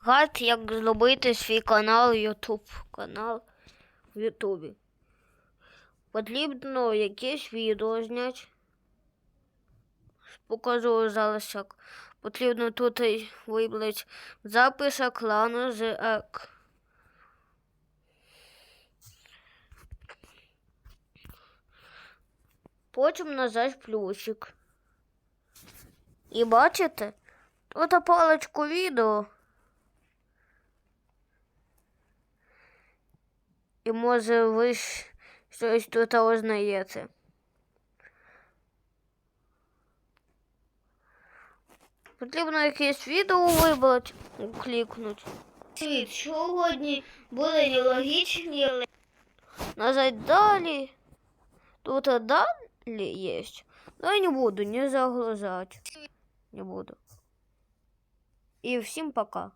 гайд, як зробити свій канал YouTube. Канал в Ютубі. Потрібно якесь відео зняти. Покажу зараз як. Потрібно тут вибрати запис екрану з ек. Потім нажать плюсик. І бачите? Тут паличку відео. І може ви щось тут узнаєте. Потрібно якесь відео вибрати, клікнути. Світ сьогодні буде нелогічні. Нажать далі. Тут далі є. Но я не буду не загружать. Не буду. І всім пока.